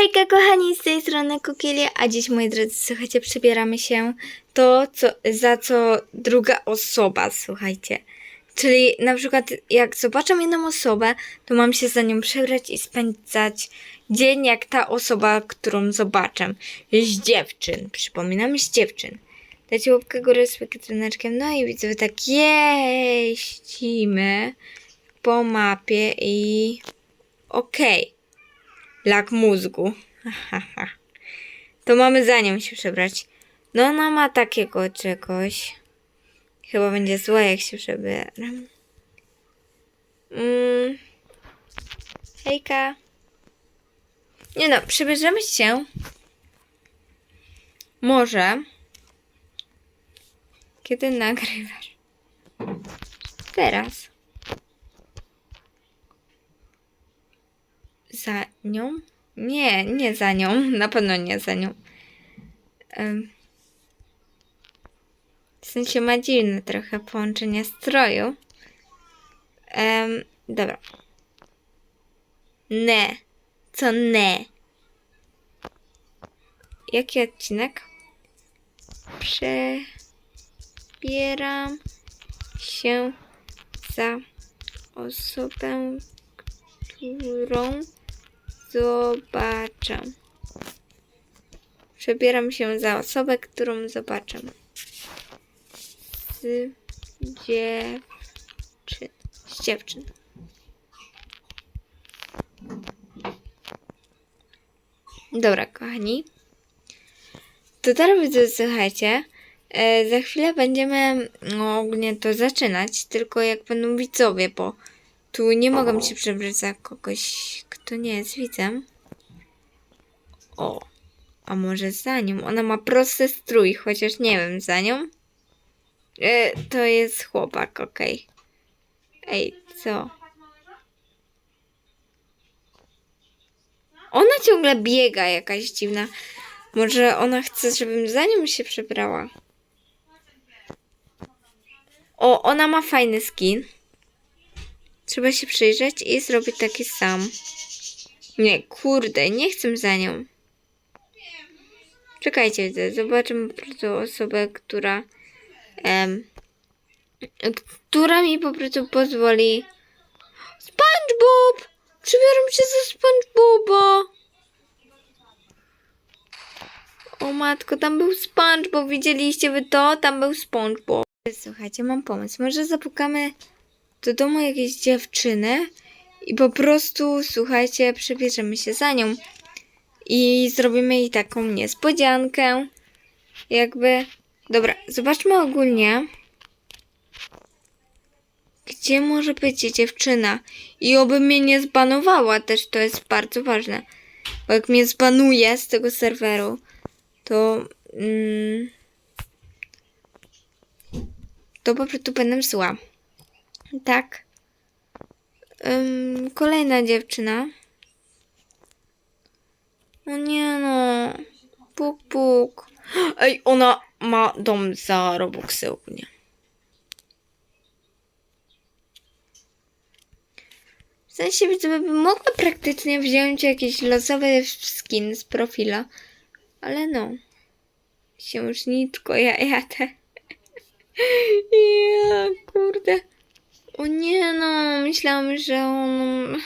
Hejka kochani, z tej strony Kukieli, a dziś moi drodzy, słuchajcie, przebieramy się to, co, za co druga osoba, słuchajcie. Czyli na przykład jak zobaczę jedną osobę, to mam się za nią przebrać i spędzać dzień jak ta osoba, którą zobaczę. Z dziewczyn, przypominam, z dziewczyn. Dajcie łapkę górę z dzwoneczkiem, no i widzowie tak jeździmy po mapie i okej. Lak mózgu. to mamy za nią się przebrać. No ona ma takiego czegoś. Chyba będzie zła jak się przebieram. Mm. Hejka. Nie no, przebierzemy się. Może. Kiedy nagrywasz? Teraz. Za nią? Nie, nie za nią. Na pewno nie za nią. W sensie ma dziwne trochę połączenie stroju. Em, dobra. Ne. Co ne? Jaki odcinek? Przebieram się za osobę, którą zobaczę. Przebieram się za osobę, którą zobaczę. Z dziewczyn. Z dziewczyn. Dobra, kochani. To teraz słuchajcie. E, za chwilę będziemy no, ogólnie to zaczynać, tylko jak będą widzowie, bo tu nie mogę się przebrać za kogoś, kto nie jest widzem. O, a może za nią? Ona ma prosty strój, chociaż nie wiem, za nią? E, to jest chłopak, okej. Ej, co? Ona ciągle biega jakaś dziwna. Może ona chce, żebym za nią się przebrała. O, ona ma fajny skin. Trzeba się przyjrzeć i zrobić taki sam. Nie, kurde, nie chcę za nią. Czekajcie, zobaczymy po prostu osobę, która em, która mi po prostu pozwoli SpongeBob! Przybieram się za SpongeBoba! O matko, tam był SpongeBob, widzieliście wy to? Tam był SpongeBob. Słuchajcie, mam pomysł. Może zapukamy do domu jakiejś dziewczyny i po prostu, słuchajcie, przebierzemy się za nią i zrobimy jej taką niespodziankę. Jakby. Dobra, zobaczmy ogólnie. Gdzie może być dziewczyna? I oby mnie nie zbanowała, też to jest bardzo ważne. Bo jak mnie zbanuje z tego serweru, to. Mm, to po prostu będę zła. Tak. Kolejna dziewczyna. O nie no. Puk, puk. Ej, ona ma dom za Robuxy ogólnie. W sensie bym mogła praktycznie wziąć jakiś losowy skin z profila. Ale no. Księżniczko, ja jadę. Ja, kurde. O nie no, myślałam, że on...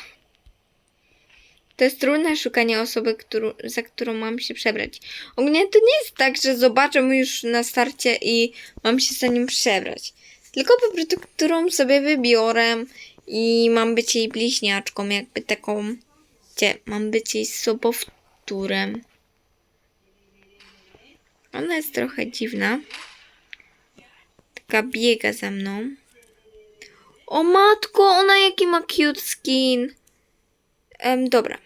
To jest trudne szukanie osoby, którą, za którą mam się przebrać. Ogólnie to nie jest tak, że zobaczę już na starcie i mam się za nim przebrać. Tylko po prostu, którą sobie wybiorę i mam być jej bliźniaczką, jakby taką... Gdzie? Mam być jej sobowtórem. Ona jest trochę dziwna. Taka biega za mną. O matko, ona jaki ma cute skin. Em, dobra.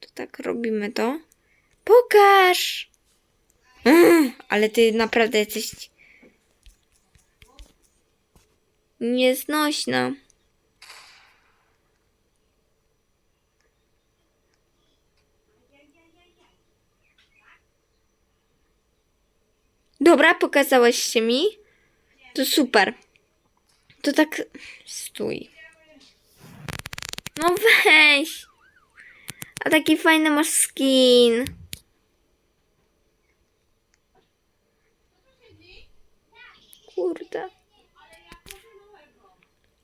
To tak robimy to. Pokaż! Mm, ale ty naprawdę jesteś nieznośna. Dobra, pokazałaś się mi. To super. To tak. Stój. No weź. A taki fajny masz skin. Kurde.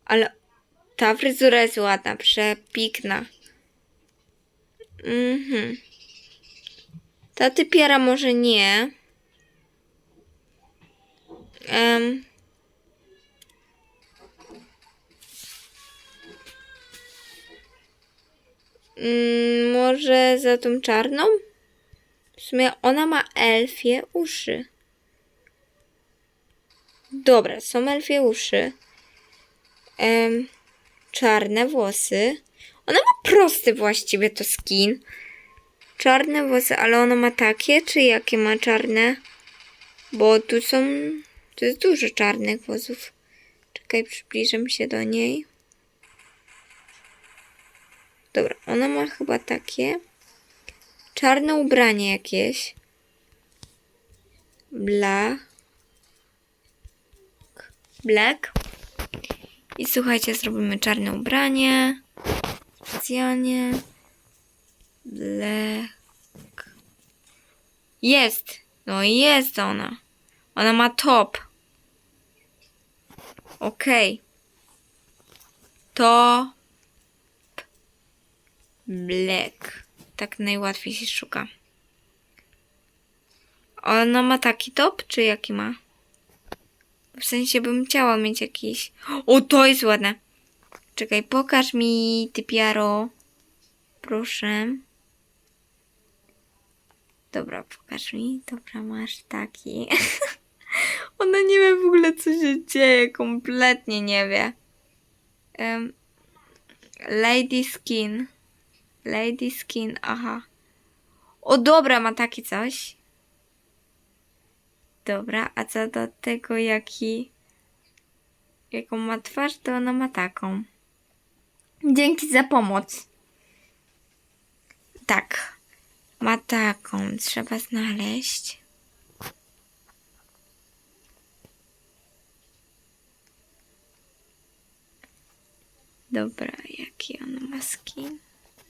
Ale ta fryzura jest ładna, przepikna. Mhm. Ta typiara może nie. Em. Mm, może za tą czarną? W sumie ona ma elfie uszy. Dobra, są elfie uszy. Em, czarne włosy. Ona ma prosty właściwie to skin. Czarne włosy, ale ona ma takie, czy jakie ma czarne? Bo tu są. Tu jest dużo czarnych włosów. Czekaj, przybliżę się do niej. Dobra, ona ma chyba takie. Czarne ubranie jakieś. Black. Black. I słuchajcie, zrobimy czarne ubranie. Specjalnie. Black. Jest. No jest ona. Ona ma top. Okej. To Black. Tak najłatwiej się szuka. Ona ma taki top, czy jaki ma? W sensie bym chciała mieć jakiś. O, to jest ładne. Czekaj, pokaż mi typiaro. Proszę. Dobra, pokaż mi. Dobra, masz taki. Ona nie wie w ogóle, co się dzieje. Kompletnie nie wie. Em, Lady Skin. Lady Skin, aha. O, dobra, ma taki coś. Dobra, a co do tego, jaki... Jaką ma twarz, to ona ma taką. Dzięki za pomoc. Tak. Ma taką. Trzeba znaleźć. Dobra, jaki on ma skin?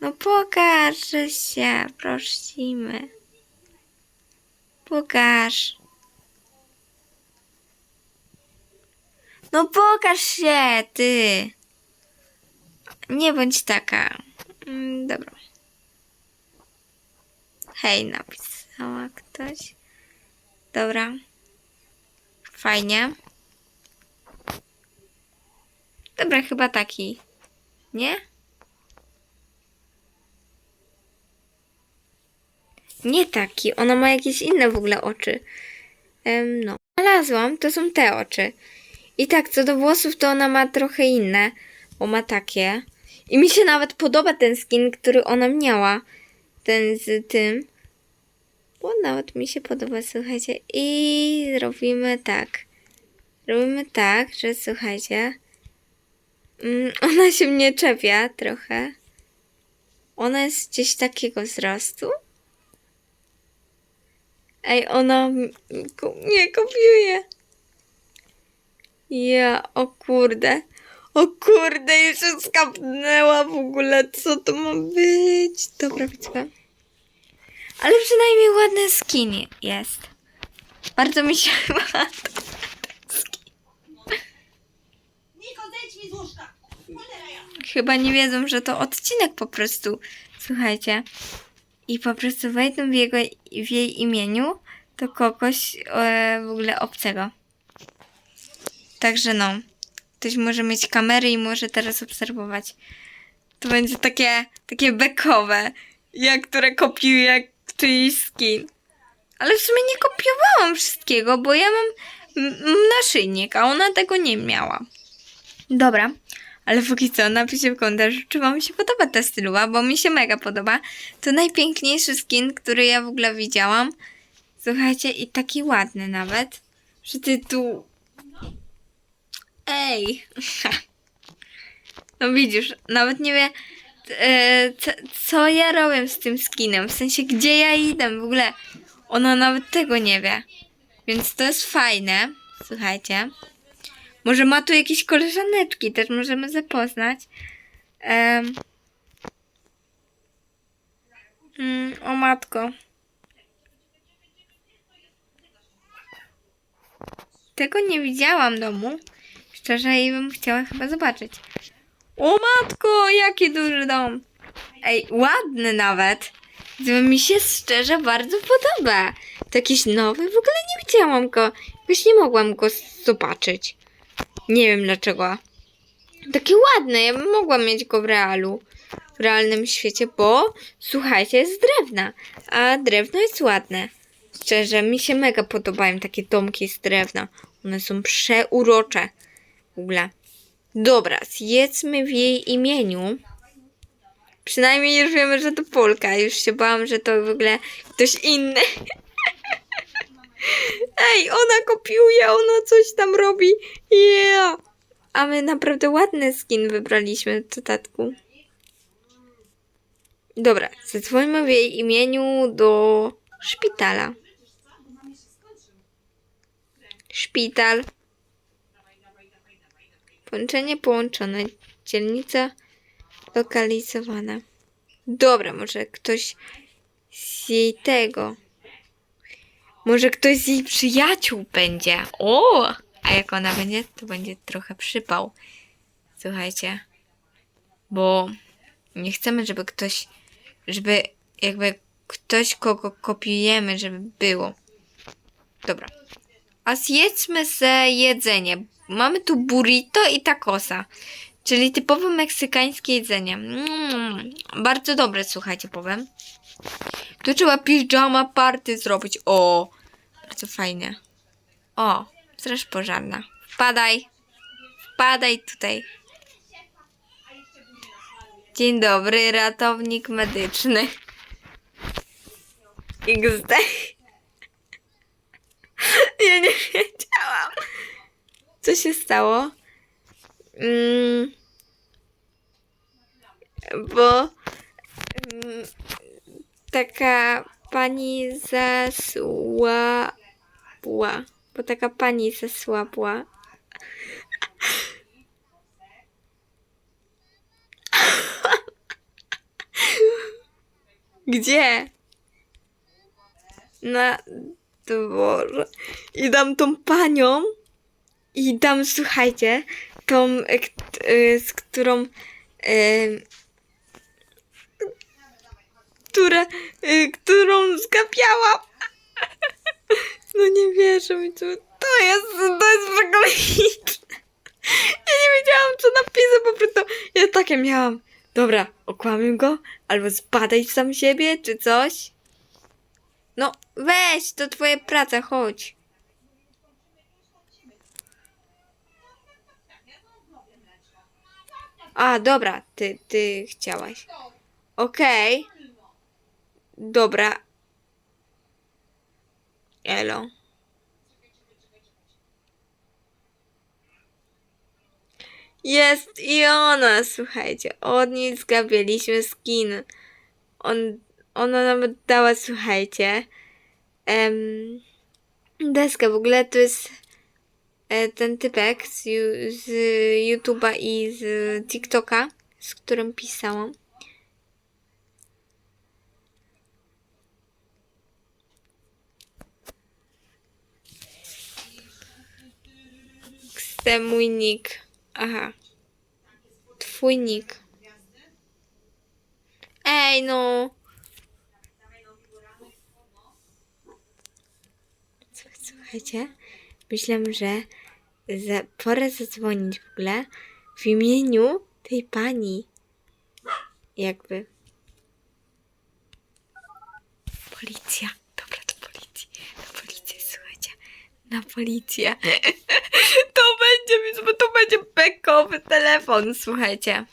No pokaż się, prosimy. Pokaż. No pokaż się, ty. Nie bądź taka. Mm, Dobra. Hej, napisała ktoś. Dobra. Fajnie. Dobra, chyba taki. Nie? Nie taki. Ona ma jakieś inne w ogóle oczy. Em, no. Znalazłam, to są te oczy. I tak, co do włosów, to ona ma trochę inne, bo ma takie. I mi się nawet podoba ten skin, który ona miała. Ten z tym. Bo nawet mi się podoba, słuchajcie. I zrobimy tak. Robimy tak, że słuchajcie. Mm, ona się mnie czepia trochę. Ona jest gdzieś takiego wzrostu. Ej, ona mnie kopiuje. Ja, o kurde. O kurde, już się skapnęła w ogóle. Co to ma być? Dobra, widzę. Ale przynajmniej ładny skin jest. Bardzo mi się skin. Niko, zejdź mi z łóżka! Chyba nie wiedzą, że to odcinek po prostu. Słuchajcie. I po prostu wejdą w, jego, w jej imieniu to kogoś e, w ogóle obcego. Także no. Ktoś może mieć kamery i może teraz obserwować. To będzie takie, takie bekowe. Ja, które kopiuję czyjś skin. Ale w sumie nie kopiowałam wszystkiego, bo ja mam naszyjnik, a ona tego nie miała. Dobra, ale póki co napiszcie w komentarzu, czy wam się podoba ta styluwa, bo mi się mega podoba. To najpiękniejszy skin, który ja w ogóle widziałam. Słuchajcie, i taki ładny nawet. Że ty tu... Ej! No widzisz, nawet nie wie, e, co, co ja robię z tym skinem. W sensie, gdzie ja idę w ogóle. Ona nawet tego nie wie. Więc to jest fajne. Słuchajcie. Może ma tu jakieś koleżaneczki, też możemy zapoznać. Em, Mm, o matko. Tego nie widziałam domu. Szczerze i bym chciała chyba zobaczyć. O matko, jaki duży dom. Ej, ładny nawet. To mi się szczerze bardzo podoba. To jakiś nowy, w ogóle nie widziałam go. Jakoś nie mogłam go zobaczyć. Nie wiem dlaczego. Taki ładny, ja bym mogła mieć go w realu. W realnym świecie, bo słuchajcie, jest z drewna. A drewno jest ładne. Szczerze, mi się mega podobają takie domki z drewna. One są przeurocze. W ogóle. Dobra, zjedzmy w jej imieniu. Przynajmniej już wiemy, że to Polka. Już się bałam, że to w ogóle ktoś inny. Ej, ona kopiuje, ona coś tam robi. Yeah. A my naprawdę ładny skin wybraliśmy w dodatku. Dobra, zadzwońmy w jej imieniu do szpitala. Szpital. Połączenie połączone. Dzielnica lokalizowana. Dobra, może ktoś z jej tego. Może ktoś z jej przyjaciół będzie. O! A jak ona będzie, to będzie trochę przypał. Słuchajcie. Bo nie chcemy, żeby ktoś, żeby jakby ktoś, kogo kopiujemy, żeby było. Dobra. A zjedzmy se jedzenie. Mamy tu burrito i tacosa. Czyli typowo meksykańskie jedzenie. Mm, bardzo dobre, słuchajcie, powiem. Tu trzeba pijama party zrobić. O, bardzo fajnie. O, straż pożarna. Wpadaj. Wpadaj tutaj. Dzień dobry, ratownik medyczny. XD. Ja nie wiedziałam. Co się stało? Mm, bo mm, taka pani zasłabła. Bo taka pani zasłabła. Gdzie? Na dworze. I dam tą panią. I dam, słuchajcie, tą, e, z którą. E, która, e, którą zgapiałam. No nie wierzę mi to. To jest, to jest hit. Ja nie wiedziałam, co napisać, po prostu. Ja takie miałam. Dobra, okłamię go, albo zbadaj sam siebie, czy coś. No, weź, to twoja praca, chodź. A, dobra, ty, ty chciałaś. Okej. Dobra. Elo. Jest i ona, słuchajcie. Od niej zgabialiśmy skin. On, ona nawet dała, słuchajcie, em. W ogóle to jest e, ten typek z, z YouTube'a i z TikToka, z którym pisałam. Chcę mój nick. Aha. Twój nick. Ej, no. Słuchajcie, myślę, że za, zadzwonić w ogóle w imieniu tej pani. Jakby. Policja. Dobra, do policji. Do policji, słuchajcie. Na policję. Będzie, bo to będzie bekowy telefon, słuchajcie.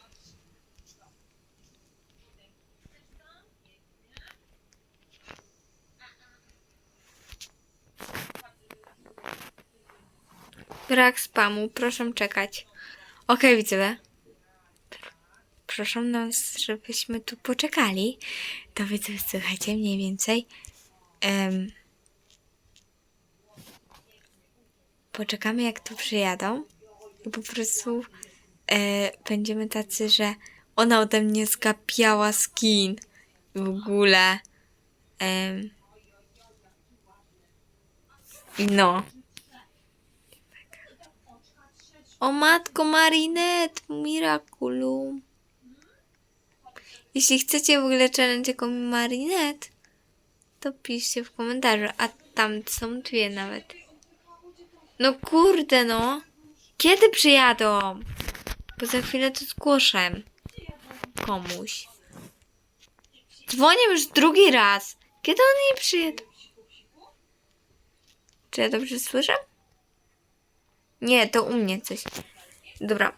Brak spamu, proszę czekać. Okej, widzowie. Proszę nas, żebyśmy tu poczekali. To widzowie, słuchajcie, mniej więcej. Em, poczekamy, jak tu przyjadą. I po prostu e, będziemy tacy, że ona ode mnie zgapiała skin. w ogóle. Em, no. O matko Marinette, Miraculum. Jeśli chcecie w ogóle challenge jako Marinette, to piszcie w komentarzu, a tam są dwie nawet. No kurde no. Kiedy przyjadą? Bo za chwilę to zgłoszę komuś. Dzwonię już drugi raz. Kiedy oni przyjadą? Czy ja dobrze słyszę? Nie, to u mnie coś. Dobra.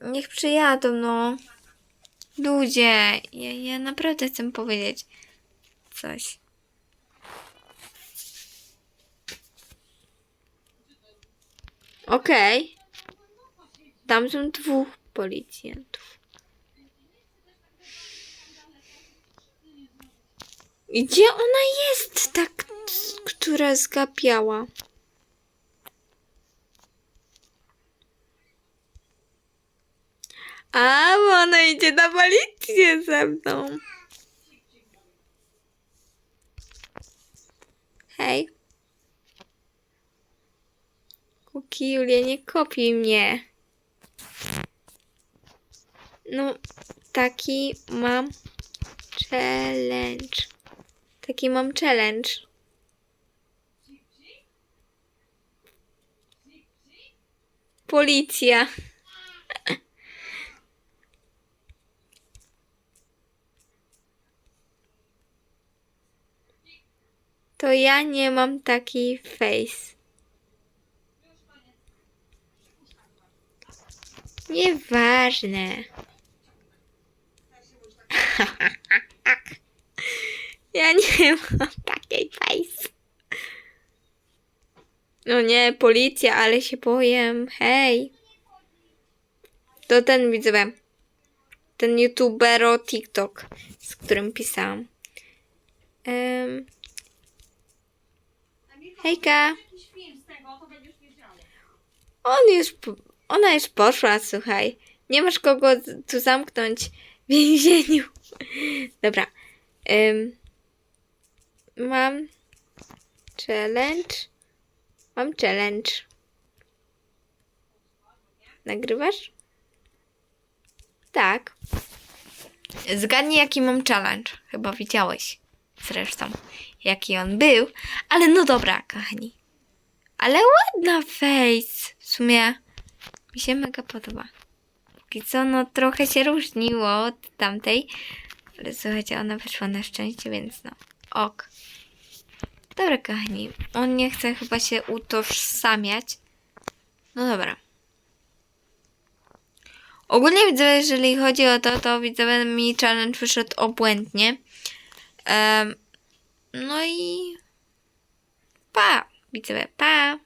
Niech przyjadą, no. Ludzie, ja, ja naprawdę chcę powiedzieć coś. Okej. Tam są dwóch policjantów. Gdzie ona jest, ta, k- która zgapiała? A, bo ona idzie na policję ze mną. Hej. Kuki, Julia, nie kopiuj mnie. No, taki mam challenge. Taki mam challenge. Policja. To ja nie mam taki face. Nieważne. Ja nie mam takiej face. No nie, policja, ale się boję. Hej. To ten widzowie. Ten youtubero TikTok, z którym pisałam. Em, hejka. On już, po- ona już poszła, słuchaj. Nie masz kogo tu zamknąć w więzieniu. Dobra. Ym, mam challenge. Mam challenge. Nagrywasz? Tak. Zgadnij, jaki mam challenge. Chyba widziałeś. Zresztą, jaki on był. Ale no dobra, kochani. Ale ładna face. W sumie mi się mega podoba. Póki co, no trochę się różniło od tamtej. Ale słuchajcie, ona wyszła na szczęście, więc no, ok. Dobra, kochani. On nie chce chyba się utożsamiać. No dobra. Ogólnie widzę, jeżeli chodzi o to, to widzę, mi challenge wyszedł obłędnie. Em, no i pa, widzę, pa.